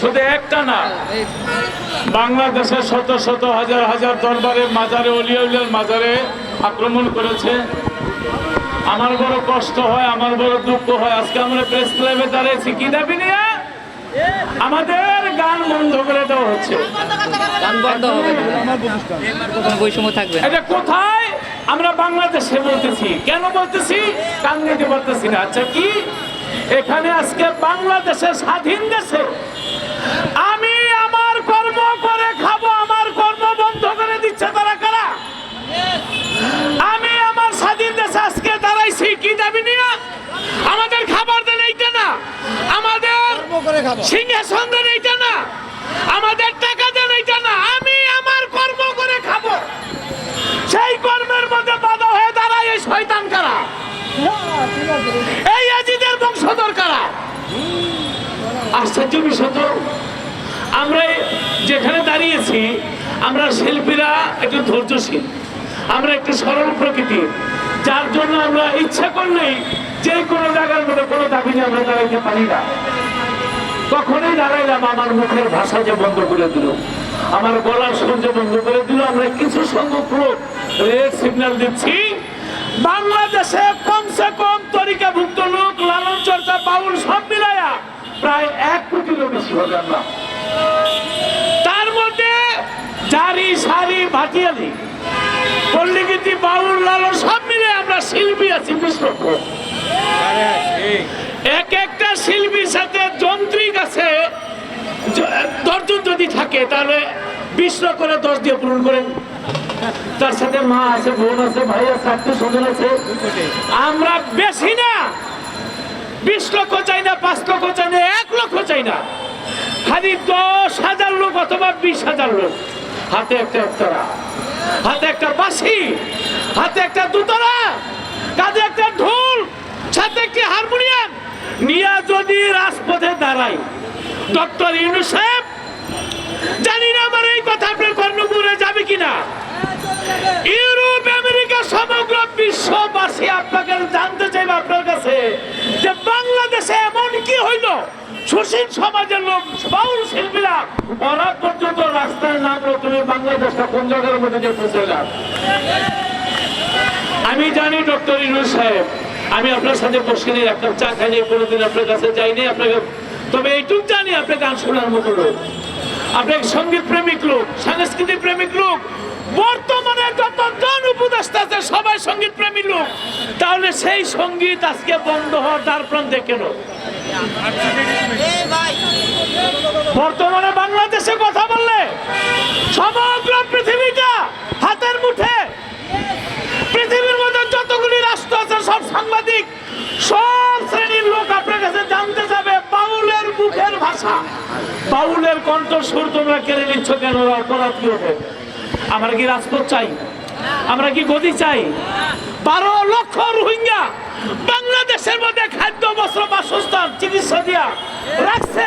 শুধু একটা না বাংলাদেশের শত শত হাজার হাজার দরবারে মাজারে অলিয়া উলিয়ার মাজারে আক্রমণ করেছে। আমার বড় কষ্ট হয় আমার বড় দুঃখ হয়। আজকে আমরা প্রেস ক্লাবে দাঁড়িয়েছি। কি দাবি নিয়ে? আমাদের গান বন্ধ করে দেওয়া হচ্ছে। গান বন্ধ হবে। বৈষম্য থাকবে এটা কোথায়? আমরা বাংলাদেশে বলতেছি। কেন বলতেছি? কান পারতেছি না। আচ্ছা কি? এখানে আজকে বাংলাদেশের স্বাধীন দেশে আমি আমার কর্ম করে খাব আমার কর্ম বন্ধ করে দিচ্ছে তারা কারা আমি আমার স্বাধীন দেশে আজকে দাঁড়াইছি কি দাবি নিয়ে আমাদের খাবার দেন এইটা না আমাদের সিংহাসন দেন এইটা না আমাদের টাকা দেন এইটা না আমি আমার কর্ম করে খাব সেই কর্মের মধ্যে বাধা হয়ে দাঁড়ায় এই শয়তান কারা এই আজিদের বংশধর কারা আশ্চর্য বিষয় তো আমরা যেখানে দাঁড়িয়েছি, আমরা শিল্পীরা একটু ধৈর্যশীল। আমরা একটু সরল প্রকৃতির যার জন্য আমরা ইচ্ছা করলেই যে কোনো জায়গার মধ্যে কোনো দাবি নিয়ে আমরা দাঁড়াইতে পারি না। তখনই দাঁড়াইলাম, আমার মুখের ভাষা যে বন্ধ করে দিল, আমার গলার সূর্য বন্ধ করে দিল, আমরা কিছু সংখ্যক লোক রেড সিগন্যাল দিচ্ছি। বাংলাদেশে কমসে কম তরিকাভুক্ত লোক, লালন চর্চা, বাউল সব মিলায়া প্রায় এক কোটিরও বেশি হবে আমরা। তার মধ্যে জারি, সারি, ভাটিয়ালি, পল্লীগীতি, বাউল, লালন, সব মিলে আমরা শিল্পী আছি এক একটা শিল্পীর সাথে যন্ত্রিক আছে। দশজন যদি থাকে, তাহলে বিশ লক্ষ করে দশ দিয়ে পূরণ করেন। তার সাথে মা আছে, বোন আছে, ভাই আছে আত্মীয় স্বজন আছে। আমরা বেশি না। বিশ লক্ষ চাই না, পাঁচ লক্ষ চাই না, এক লক্ষ চাই না। খালি দশ হাজার লোক অথবা বিশ হাজার লোক। হাতে একটা একতরা হাতে একটা বাঁশি, হাতে একটা দুতরা কাঁধে একটা ঢোল, সাথে একটি হারমোনিয়াম। নিয়ে যদি রাজপথে দাঁড়াই, ডক্টর ইউনু সাহেব জানি না আমার এই কথা আপনার কর্ণপুরে যাবে কিনা। ইউরোপ, আমেরিকা, সমগ্র বিশ্ববাসী আপনাকে জানতে চাইবে আপনার কাছে যে বাংলাদেশে এমন কি হইল? সুশীল সমাজের লোক, বাউল শিল্পীরা পর্যন্ত রাস্তায় নামলো তুমি বাংলাদেশটা কোন জায়গার মধ্যে পৌঁছলাম আমি জানি ডক্টর ইনু সাহেব, আমি আপনার সাথে বসিনি, একটা চা খাইনি কোনোদিন আপনার কাছে যাইনি, আপনাকে তবে এইটুক জানি, আপনি গান শোনার মতো লোক। আপনি সংগীত প্রেমিক লোক, সাংস্কৃতিক প্রেমিক লোক। বর্তমানে সবাই সংগীত প্রেমী লোক। তাহলে সেই সংগীত আজকে বন্ধ হওয়ার দ্বার প্রান্তে কেন বর্তমানে বাংলাদেশে কথা বললে সমগ্র পৃথিবীটা হাতের মুঠে। পৃথিবীর মধ্যে যতগুলি রাষ্ট্র আছে, সব সাংবাদিক, সব শ্রেণির লোক আপনার কাছে জানতে যাবে বাউলের মুখের ভাষা। বাউলের কণ্ঠস্বর তোমরা কেড়ে নিচ্ছ কেন? অপরাধ কি হবে আমার কি রাজপথ চাই? আমরা কি গতি চাই? বারো লক্ষ রোহিঙ্গা বাংলাদেশের মধ্যে খাদ্য, বস্ত্র, বাসস্থান, চিকিৎসা দিয়া রাখছে।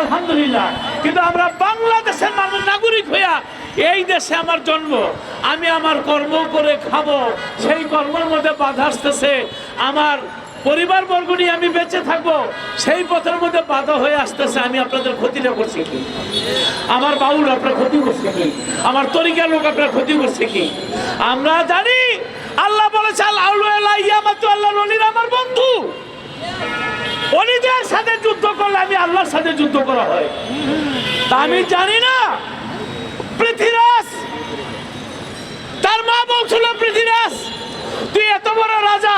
আলহামদুলিল্লাহ। কিন্তু আমরা বাংলাদেশের নাগরিক হইয়া এই দেশে আমার জন্ম। আমি আমার কর্ম করে খাব। সেই কর্মের মধ্যে বাধা আসতেছে। আমার পরিবার বর্গ নিয়ে আমি বেঁচে থাকব, সেই পথের মধ্যে বাধা হয়ে আসতেছে, আমি আপনাদের ক্ষতিটা করছি কি? আমার বাউল আপনার ক্ষতি করছে কি? আমার তরিকার লোক আপনার ক্ষতি করছে কি? আমরা জানি, আল্লাহ বলেছে আল্লাহ নলির আমার বন্ধু। অলিদের সাথে যুদ্ধ করলে আমি আল্লাহর সাথে যুদ্ধ করা হয়। তা আমি জানি না। পৃথিরাজ, তার মা বলছিল পৃথিরাজ। তুই এত বড় রাজা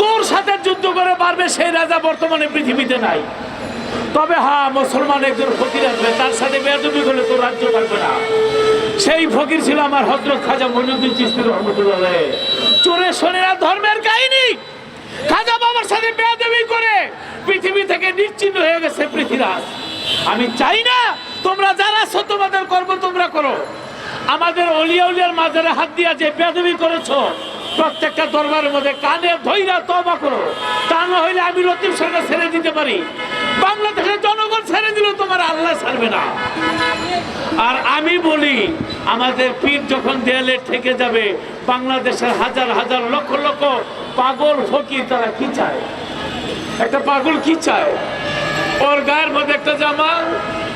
তোর সাথে যুদ্ধ করে পারবে, সেই রাজা বর্তমানে পৃথিবীতে নাই। তবে হ্যাঁ মুসলমান একজন ফকির আসবে, তার সাথে বেয়াদবি করলে তোর রাজ্য থাকবে না। সেই ফকির ছিল আমার হজরত খাজা মনুদ্দিন চিস্তি রহমতুল্লাহ। চোরে শোনেরা ধর্মের কাহিনী। খাজা বাবার সাথে বেয়াদবি করে পৃথিবী থেকে নিশ্চিন্ন হয়ে গেছে পৃথিবীরাজ। আমি চাই না তোমরা যারা আছো, তোমাদের কর্ম তোমরা করো। আমাদের অলিয়া উলিয়ার মাঝারে হাত দিয়া যে বেয়াদবি করেছ প্রত্যেকটা দরবারের মধ্যে কানে ধৈরা তবা করো। তা না হইলে আমি লতিফ সরকার ছেড়ে দিতে পারি। বাংলাদেশের জনগণ ছেড়ে দিলেও তোমার আল্লাহ ছাড়বে না। আর আমি বলি, আমাদের পীর যখন দেয়ালে ঠেকে যাবে, বাংলাদেশের হাজার হাজার লক্ষ লক্ষ পাগল ফকির, তারা কি চায়? একটা পাগল কি চায়? ওর গায়ের মধ্যে একটা জামা,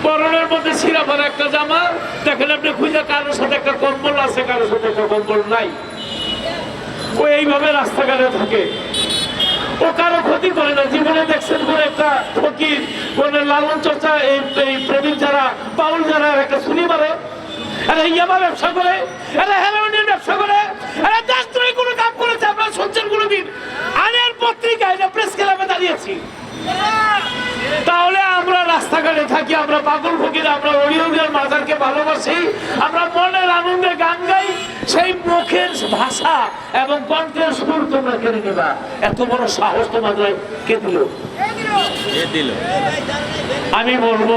পরনের মধ্যে সিরা ভরা একটা জামা। দেখেন আপনি খুঁজে কারোর সাথে একটা কম্বল আছে, কারোর সাথে একটা কম্বল নাই। ও এইভাবে রাস্তাঘাটে থাকে। ও কারও ক্ষতি করে না। জীবনে দেখছেন কোন একটা ফকির, কোন লালন চর্চা, এই প্রেমিক যারা পাউল যারা একটা শুনি মারে। ব্যবসা করে ব্যবসা করে কোনো কাম তাহলে আমরা রাস্তাঘাটে থাকি, আমরা পাগল ফকির, আমরা মাজারকে ভালোবাসি, আমরা মনের ভাষা এবং কণ্ঠের সুর তোমরা কেড়ে নেবা। এত বড় সাহস তোমাদের কে দিল? আমি বলব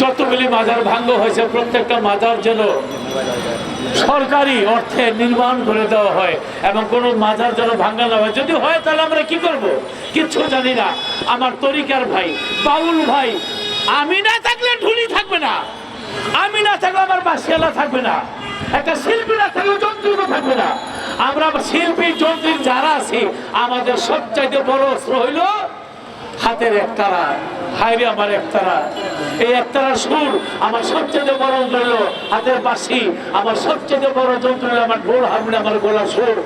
যতগুলি মাজার ভাঙ্গ হয়েছে প্রত্যেকটা মাজার যেন সরকারি অর্থে নির্মাণ করে দেওয়া হয় এবং কোনো মাজার যেন ভাঙ্গা না হয়। যদি হয় তাহলে আমরা কি করব? কিচ্ছু জানি না। আমার তরিকার ভাই বাউল ভাই আমি না থাকলে ঢুলি থাকবে না। আমি না থাকলে আমার বাসিয়ালা থাকবে না। একটা শিল্পী না থাকলে যন্ত্রীও থাকবে না। আমরা শিল্পী, যন্ত্রী যারা আছি, আমাদের সবচাইতে বড় অস্ত্র হইল হাতের একতারা হাইরে আমার একতারা। এই একতারা সুর আমার সবচেয়ে বড় যন্ত্র হাতের বাসি আমার সবচেয়ে বড় যন্ত্র আমার ঢোল হারমোনি আমার গলা সুর।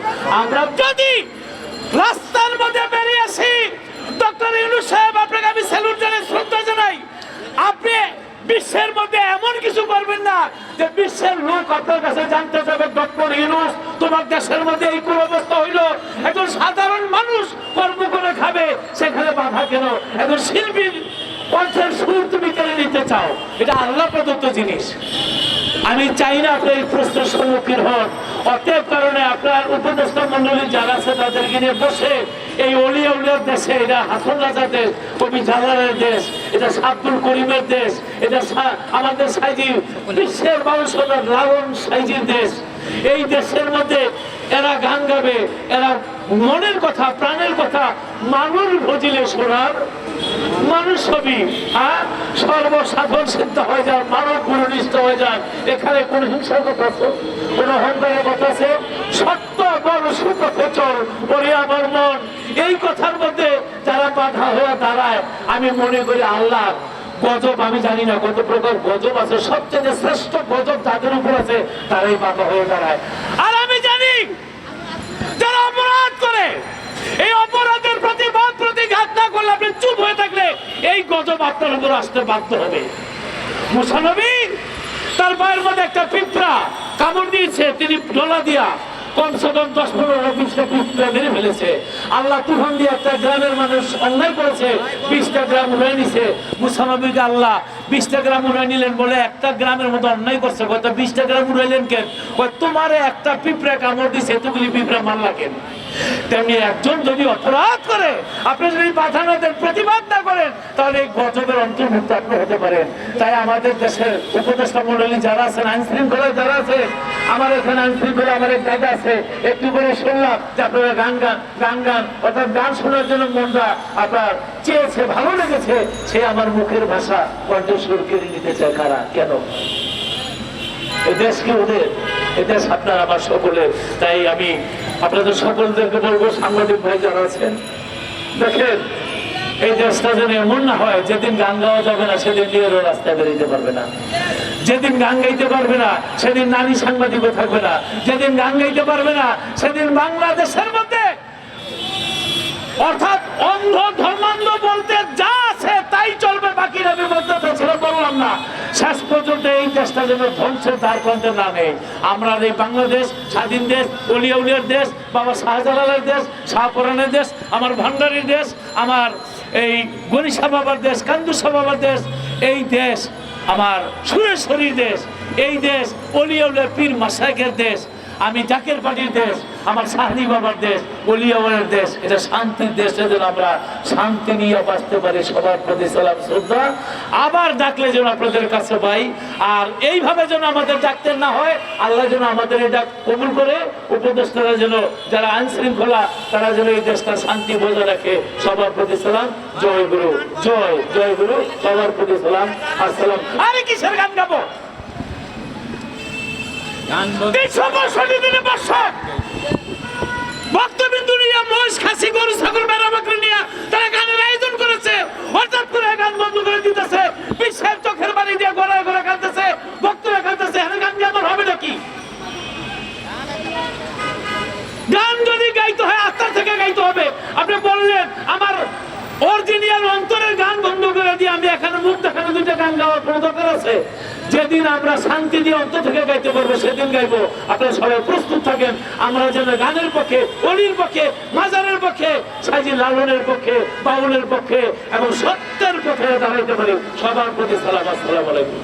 আমরা যদি রাস্তার মধ্যে বেরিয়ে আসি, ডক্টর ইউনুস সাহেব, আপনাকে আমি স্যালুট জানাই, শ্রদ্ধা জানাই। আপনি বিশ্বের মধ্যে এমন কিছু করবেন না যে বিশ্বের লোক আপনার কাছে জানতে যাবে, ডক্টর ইউনুস, তোমার দেশের মধ্যে এই কোন অবস্থা হইল। একজন সাধারণ মানুষ কর্ম করে খাবে, সেখানে বাধা কেন? একজন শিল্পীর কণ্ঠের সুর তুমি কেড়ে নিতে চাও? এটা আল্লাহ প্রদত্ত জিনিস। আমি চাই না আপনি এই প্রশ্নের সম্মুখীন হন। অতএব কারণে আপনার উপদেষ্টা মন্ডলী যারা আছে, তাদেরকে নিয়ে বসে এই অলিয়া উলিয়ার দেশে, এটা হাসন রাজার দেশ, কবি জালালের দেশ, এটা সাব্দুল করিমের দেশ, এটা আমাদের সাইজি বিশ্বের মানুষের লালন সাইজির দেশ। এই দেশের মধ্যে এরা গান গাবে, এরা মনের কথা, প্রাণের কথা, মানুষ ভজিলে শোনার মানুষ ছবি হ্যাঁ? সর্বসাধন সিদ্ধ হয়ে যান মানব গুণনিষ্ঠ হয়ে যান এখানে কোন হিংসার কথা আছে? কোন অহংকারের কথা আছে? সত্য বড় মন। এই কথার মধ্যে যারা বাধা হয়ে দাঁড়ায়, আমি মনে করি আল্লাহ, গজব আমি জানি না কত প্রকার গজব আছে, সবচেয়ে শ্রেষ্ঠ গজব যাদের উপর আছে, তারাই বাধা হয়ে দাঁড়ায়। আর আমি জানি, যারা অপরাধ করে, এই অপরাধের প্রতিবাদ, প্রতিঘাত না করলে আপনি চুপ হয়ে থাকলে এই গজব আপনার উপর আসতে বাধ্য হবে। মুসানবী, তার পায়ের মধ্যে একটা পিঁপড়া কামড় দিয়েছে, তিনি ডোলা দিয়া তেমনি একজন যদি অপরাধ করে, আপনি যদি বাধা না দেন প্রতিবাদ না করেন, তাহলে এই গজবের অন্তর্ভুক্ত আপনি হতে পারেন। তাই আমাদের দেশের উপদেষ্টা মন্ডলী যারা আছেন আইন শৃঙ্খলায় যারা আছে আমার এখানে আইন শৃঙ্খলা আমার এক দাদা আছে, একটু করে শুনলাম যে আপনারা গান গান গান গান, অর্থাৎ গান শোনার জন্য মনটা আপনার চেয়েছে, ভালো লেগেছে, সে আমার মুখের ভাষা কণ্ঠস্বর কেড়ে নিতে চায় কারা? কেন? এই দেশ কি ওদের? এই দেশ আপনার, আমার সকলের। তাই আমি আপনাদের সকলদেরকে বলব, সাংবাদিক ভাই যারা আছেন, দেখেন এই দেশটা যেন এমন না হয়, যেদিন গান গাওয়া যাবে না, সেদিন নিয়েরও রাস্তায় বেরোতে পারবে না। যেদিন গান গাইতে পারবে না, সেদিন নারী সাংবাদিকও থাকবে না। যেদিন গান গাইতে পারবে না, সেদিন বাংলাদেশের মধ্যে অর্থাৎ অন্ধ ধর্মান্ধ বলতে যা আছে তাই চলবে, বাকি রবি মধ্যে ছিল বললাম না। শেষ পর্যন্ত এই দেশটা যেন ধ্বংসের দ্বার প্রান্তে না নেই আমরা এই বাংলাদেশ, স্বাধীন দেশ, অলিয়া উলিয়ার দেশ, বাবা শাহজালালের দেশ, শাহপুরানের দেশ, আমার ভান্ডারির দেশ, আমার এই গণিসা বাবার দেশ, কান্দু বাবার দেশ, এই দেশ আমার সুরেশ্বরীর দেশ, এই দেশ অলিউলের পীর মাসাইকের দেশ, আমি জাকের পাটির দেশ আমার সাহানি বাবার দেশ অলিয়াওয়ালের দেশ এটা শান্তির দেশ যেন আমরা শান্তি নিয়ে বাঁচতে পারি সবার প্রতি সালাম শ্রদ্ধা। আবার ডাকলে যেন আপনাদের কাছে পাই আর এইভাবে যেন আমাদের ডাকতে না হয় আল্লাহ যেন আমাদের ডাক কবুল করে উপদেষ্টারা যেন যারা আইন শৃঙ্খলা তারা যেন এই দেশটা শান্তি বজায় রাখে সবার প্রতি সালাম জয় গুরু জয় জয় গুরু সবার প্রতি সালাম আসসালাম। আরে কিসের গান গাবো? তিনশো পঁয়ষট্টি দিনে বর্ষক ভক্তবিন্দু নিয়ে মহিষ খাসি গরু ছাগল বেড়া বাকরি নিয়ে তারা গানের আয়োজন করেছে হঠাৎ করে গান বন্ধ করে দিতেছে বিশ্বের চোখের বাড়ি দিয়ে গড়ায় গড়া কাঁদতেছে ভক্তরা কাঁদতেছে হ্যাঁ গান দিয়ে আমার হবে নাকি গান যদি গাইতে হয় আত্মার থেকে গাইতে হবে আপনি বললেন আমার অরিজিনাল অন্তরের গান বন্ধ করে দিয়ে আমি এখানে মুখ দেখানো দুইটা গান গাওয়ার কোনো দরকার আছে? যেদিন আমরা শান্তি দিয়ে অন্তর থেকে গাইতে পারব, সেদিন গাইবো। আপনারা সবাই প্রস্তুত থাকেন। আমরা যেন গানের পক্ষে, অলির পক্ষে, মাজারের পক্ষে সাজি লালনের পক্ষে, বাউলের পক্ষে এবং সত্যের পক্ষে দাঁড়াইতে পারি। সবার প্রতি সালাম, আসসালাম আলাইকুম।